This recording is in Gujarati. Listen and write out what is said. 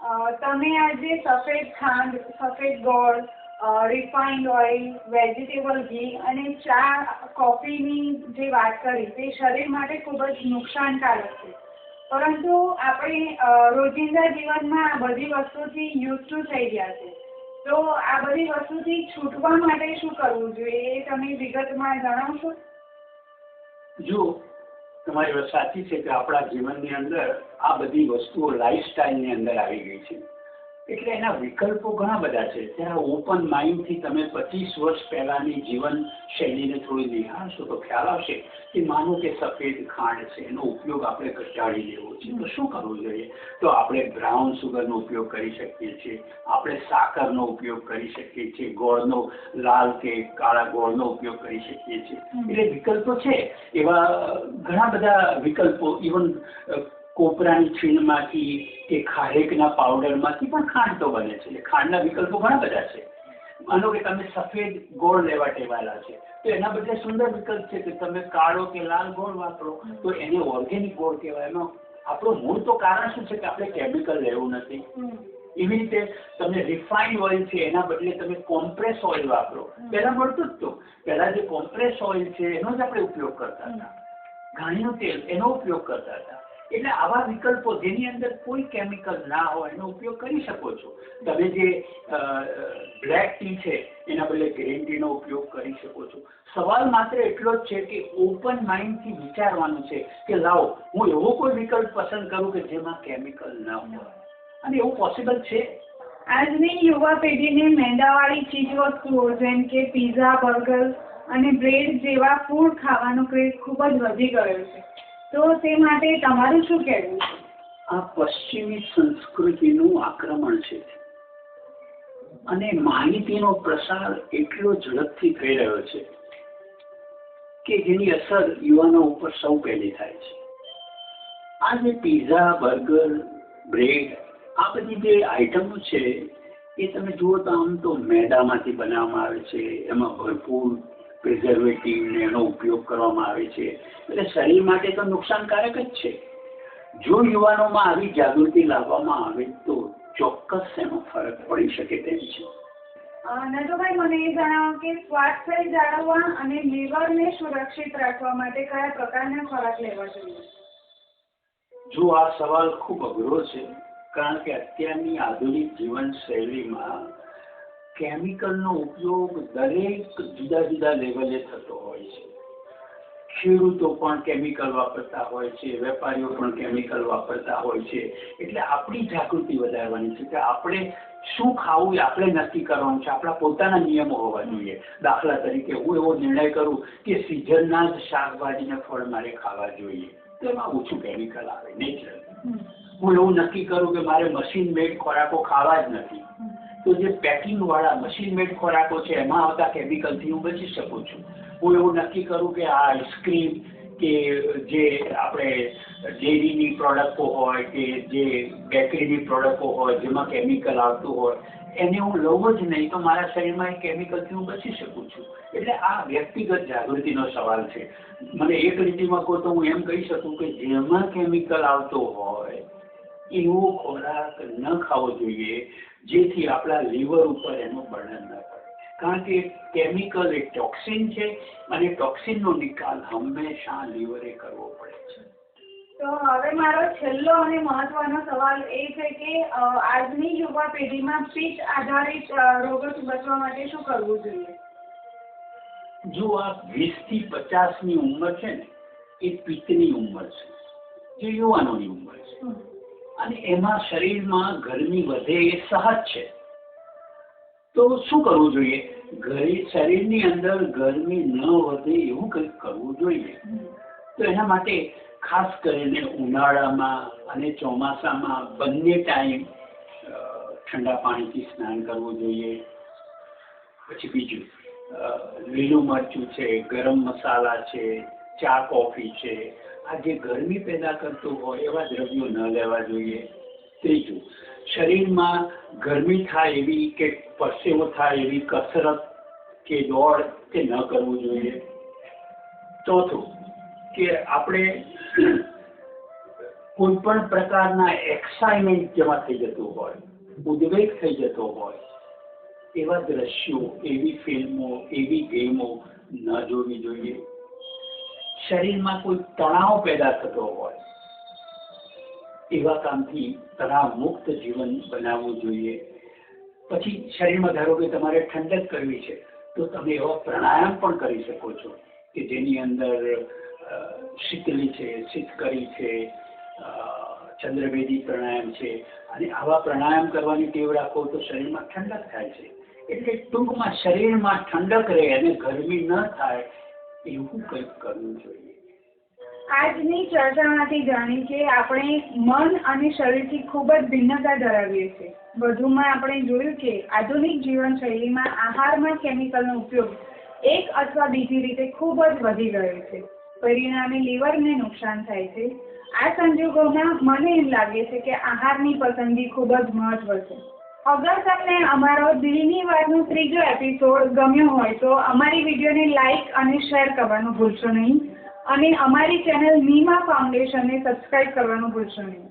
તમે આજે સફેદ ખાંડ, સફેદ ગોળ રિફાઇન્ડ ઓઇલ વેજીટેબલ ઘી અને ચા કોફીની જે વાત કરી, તે શરીર માટે ખૂબ જ નુકસાનકારક છે. પરંતુ આપણે રોજિંદા જીવનમાં આ બધી વસ્તુથી યુઝ ટુ થઈ ગયા છે. તો આ બધી વસ્તુથી છૂટવા માટે શું કરવું જોઈએ એ તમે વિગતમાં જણાવશો? જો તમારી વાત સાચી છે કે આપણા જીવનની અંદર આ બધી વસ્તુઓ લાઈફસ્ટાઈલની અંદર આવી ગઈ છે. એટલે એના વિકલ્પો ઘણા બધા છે. ત્યારે ઓપન માઇન્ડથી તમે પચીસ વર્ષ પહેલાંની જીવન શૈલીને થોડી નિહાળશો તો ખ્યાલ આવશે કે માનો કે સફેદ ખાંડ છે એનો ઉપયોગ આપણે ઘટાડી લેવો છે. તો શું કરવું જોઈએ? તો આપણે બ્રાઉન સુગરનો ઉપયોગ કરી શકીએ છીએ. આપણે સાકરનો ઉપયોગ કરી શકીએ છીએ. ગોળનો લાલ કે કાળા ગોળનો ઉપયોગ કરી શકીએ છીએ. એટલે વિકલ્પો છે. એવા ઘણા બધા વિકલ્પો. ઇવન કોપરાની છીણમાંથી કે ખારેકના પાવડરમાંથી પણ ખાંડ તો બને છે. એટલે ખાંડના વિકલ્પો ઘણા બધા છે. માનો કે તમે સફેદ ગોળ લેવા ટેવાયેલા છે, તો એના બદલે સુંદર વિકલ્પ છે કે તમે કાળો કે લાલ ગોળ વાપરો, તો એને ઓર્ગેનિક ગોળ કહેવાય. એનો આપણું મૂળ તો કારણ શું છે કે આપણે કેમિકલ લેવું નથી. એવી રીતે તમે રિફાઇન્ડ ઓઇલ છે, એના બદલે તમે કોમ્પ્રેસ ઓઇલ વાપરો. પહેલા મળતું જ તો. પહેલા જે કોમ્પ્રેસ ઓઇલ છે, એનો જ આપણે ઉપયોગ કરતા હતા. ઘાણીનું તેલ, એનો ઉપયોગ કરતા હતા. એટલે આવા વિકલ્પો જેની અંદર કોઈ કેમિકલ ના હોય, એનો ઉપયોગ કરી શકો છો. તમે જે બ્લેક ટી છે, એના બદલે ગ્રીન ટીનો ઉપયોગ કરી શકો છો. સવાલ માત્ર એટલો જ છે કે ઓપન માઇન્ડથી વિચારવાનું છે કે લાવો, હું એવો કોઈ વિકલ્પ પસંદ કરું કે જેમાં કેમિકલ ન હોય. અને એવું પોસિબલ છે? આજની યુવા પેઢીને મેંદાવાળી ચીજ વસ્તુઓ જેમ કે પીઝા બર્ગર અને બ્રેડ જેવા ફૂડ ખાવાનો ક્રેઝ ખૂબ જ વધી ગયો છે. તો તે માટે તમારું શું કહેવું આ પશ્ચિમી સંસ્કૃતિનું આક્રમણ છે. અને માહિતીનો પ્રસાર એટલો ઝડપથી થઈ રહ્યો છે કે જેની અસર યુવાનો ઉપર સૌ પહેલી થાય છે. આ જે પીઝા બર્ગર બ્રેડ આ બધી જે આઈટમો છે, એ તમે જુઓ તો આમ તો મેદામાંથી બનાવવામાં આવે છે, એમાં ભરપૂર પ્રિઝર્વેટિવ ને એનો ઉપયોગ કરવામાં આવે છે. એટલે શરીર માટે તો નુકસાનકારક જ છે. જો યુવાનોમાં આવી જાગૃતિ લાવવામાં આવે તો ચોક્કસ એનો ફરક પડી શકે તેમ છે. નટુભાઈ મને એ જણાવો કે સ્વાસ્થ્ય જાળવવા અને લીવરને સુરક્ષિત રાખવા માટે કયા પ્રકારના ખોરાક લેવા જોઈએ? જો આ સવાલ ખૂબ અઘરો છે કારણ કે અત્યારની આધુનિક જીવનશૈલીમાં કેમિકલનો ઉપયોગ દરેક જુદા જુદા લેવલે થતો હોય છે. ખેડૂતો પણ કેમિકલ વાપરતા હોય છે, વેપારીઓ પણ કેમિકલ વાપરતા હોય છે. એટલે આપણી જાગૃતિ વધારવાની છે કે આપણે શું ખાવું એ આપણે નક્કી કરવાનું છે. આપણા પોતાના નિયમો હોવા જોઈએ. દાખલા તરીકે હું એવો નિર્ણય કરું કે સિઝનના જ શાકભાજીને ફળ મારે ખાવા જોઈએ. તેમાં ઓછું કેમિકલ આવે નેચરલ હું એવું નક્કી કરું કે મારે મશીન મેડ ખોરાકો ખાવા જ નથી. તો જે પેકિંગ વાળા મશીન મેડ ખોરાકો છે, એમાં આવતા કેમિકલથી હું બચી શકું છું. હું એવું નક્કી કરું કે આ આઈસ્ક્રીમ કે જે આપણે ડેરીની પ્રોડક્ટો હોય કે જે બેકરીની પ્રોડક્ટો હોય, જેમાં કેમિકલ આવતું હોય, એને હું લઉં જ નહીં તો મારા શરીરમાં એ કેમિકલથી હું બચી શકું છું. એટલે આ વ્યક્તિગત જાગૃતિનો સવાલ છે. મને એક રીતિમાં કહો તો હું એમ કહી શકું કે જેમાં કેમિકલ આવતો હોય એવો ખોરાક ન ખાવો જોઈએ જેથી આપણા લીવર ઉપર એનું બર્ડન ન પડે. કારણ કે કેમિકલ એ ટોક્સિન છે અને ટોક્સિનનો નિકાલ હંમેશા લીવરે કરવો પડે છે. તો હવે મારો છેલ્લો અને મહત્વનો સવાલ એ છે કે આજની યુવા પેઢીમાં પિત્ત આધારિત રોગોથી બચવા માટે શું કરવું જોઈએ? જો આ વીસથી પચાસની ઉંમર છે ને એ પિત્તની ઉંમર છે જે યુવાનોની ઉંમર છે. અને એમાં શરીરમાં ગરમી વધે એ સહજ છે. તો શું કરવું જોઈએ? ઘરે શરીરની અંદર ગરમી ન વધે એવું કંઈક કરવું જોઈએ. તો એના માટે ખાસ કરીને ઉનાળામાં અને ચોમાસામાં બંને ટાઈમ ઠંડા પાણીથી સ્નાન કરવું જોઈએ. પછી બીજું લીલું મરચું છે, ગરમ મસાલા છે, ચા કોફી છે આ જે ગરમી પેદા કરતું હોય એવા દ્રવ્યો ન લેવા જોઈએ. ત્રીજું, શરીરમાં ગરમી થાય એવી કે પરસેવો થાય એવી કસરત કે દોડ કે ન કરવું જોઈએ. ચોથું, કે આપણે કોઈ પણ પ્રકારના એક્સાઇટમેન્ટ જેમાં થઈ જતું હોય, ઉદ્વેગ થઈ જતો હોય, એવા દ્રશ્યો, એવી ફિલ્મો, એવી ગેમો ન જોવી જોઈએ. શરીરમાં કોઈ તણાવ પેદા થતો હોય, એવા કામથી તણાવ મુક્ત જીવન બનાવવું જોઈએ. પછી શરીરમાં ધારો કે તમારે ઠંડક કરવી છે, તો તમે એવા પ્રાણાયામ પણ કરી શકો છો કે જેની અંદર શીતલી છે, શીતકરી છે ચંદ્રવેદી પ્રાણાયામ છે. અને આવા પ્રાણાયામ કરવાની ટેવ રાખો તો શરીરમાં ઠંડક થાય છે. એટલે ટૂંકમાં શરીરમાં ઠંડક રહે અને ગરમી ન થાય એવું કંઈક કરવું જોઈએ. આજની ચર્ચામાંથી જાણી કે આપણે મન અને શરીરથી ખૂબ જ ભિન્નતા ધરાવીએ છીએ. વધુમાં આપણે જોયું કે આધુનિક જીવનશૈલીમાં આહારમાં કેમિકલનો ઉપયોગ એક અથવા બીજી રીતે ખૂબ જ વધી ગયો છે. પરિણામે લીવરને નુકસાન થાય છે. આ સંજોગોમાં મને એમ લાગે છે કે આહારની પસંદગી ખૂબ જ મહત્વ છે. અગર તમને અમારો દિલની વાતનો ત્રીજો એપિસોડ ગમ્યો હોય તો અમારી વિડીયોને લાઈક અને શેર કરવાનું ભૂલશો નહીં. અને અમારી ચેનલ નીમા ફાઉન્ડેશનને સબસ્ક્રાઇબ કરવાનું ભૂલશો નહીં.